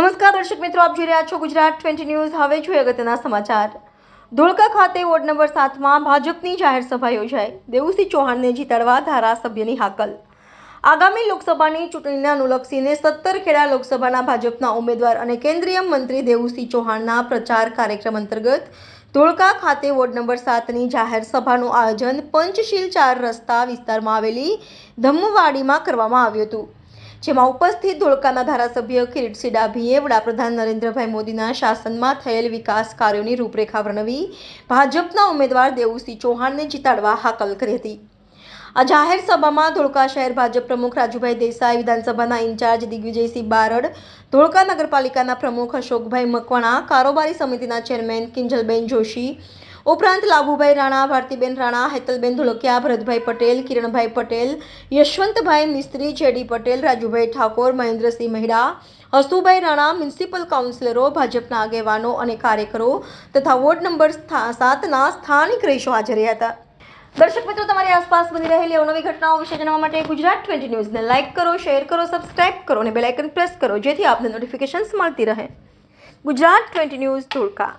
નમસ્કાર, દર્શક મિત્રો, આપ જોઈ રહ્યા છો ગુજરાત ટ્વેન્ટી ન્યૂઝ. હવે જોઈએ અગત્યના સમાચાર. ધોળકા ખાતે વોર્ડ નંબર સાતમાં ભાજપની જાહેર સભા યોજાઈ. દેવુસિંહ ચૌહાણને જીતાડવા ધારાસભ્યની હાકલ. આગામી લોકસભાની ચૂંટણીને અનુલક્ષીને સત્તર ખેડા લોકસભાના ભાજપના ઉમેદવાર અને કેન્દ્રીય મંત્રી દેવુસિંહ ચૌહાણના પ્રચાર કાર્યક્રમ અંતર્ગત ધોળકા ખાતે વોર્ડ નંબર સાતની જાહેર સભાનું આયોજન પંચશીલ ચાર રસ્તા વિસ્તારમાં આવેલી ધમ્મવાડીમાં કરવામાં આવ્યું હતું. જેમાં ઉપસ્થિત ધોળકાના ધારાસભ્ય કિરીટસિંહ ડાભીએ વડાપ્રધાન નરેન્દ્રભાઈ મોદીના શાસનમાં થયેલ વિકાસ કાર્યોની રૂપરેખા વર્ણવી ભાજપના ઉમેદવાર દેવુસિંહ ચૌહાણને જીતાડવા હાકલ કરી હતી. આ જાહેર સભામાં ધોળકા શહેર ભાજપ પ્રમુખ રાજુભાઈ દેસાઈ, વિધાનસભાના ઇન્ચાર્જ દિગ્વિજયસિંહ બારડ, ધોળકા નગરપાલિકાના પ્રમુખ અશોકભાઈ મકવાણા, કારોબારી સમિતિના ચેરમેન કિંજલબેન જોશી ઉપરાંત લાભુભાઈ રાણા, ભારતીબેન રાણા, હેતલબેન ધોળકિયા ભરતભાઈ પટેલ, કિરણભાઈ પટેલ, યશવંતભાઈ મિસ્ત્રી, જેડી પટેલ, રાજુભાઈ ઠાકોર, મહેન્દ્રસિંહ મહેડા હસુભાઈ રાણા, મ્યુનિસિપલ કાઉન્સિલરો, ભાજપના આગેવાનો અને કાર્યકરો તથા વોર્ડ નંબર સાતના સ્થાનિક રહીશો હાજર રહ્યા હતા. દર્શક મિત્રો, તમારી આસપાસ બની રહેલી અવનવી ઘટનાઓ વિશે જાણવા માટે ગુજરાત ટ્વેન્ટી ન્યૂઝને લાઇક કરો, શેર કરો, સબસ્ક્રાઇબ કરો અને બેલાઇકન પ્રેસ કરો, જેથી આપને નોટિફિકેશન્સ મળતી રહે. Gujarat twenty news Dholka.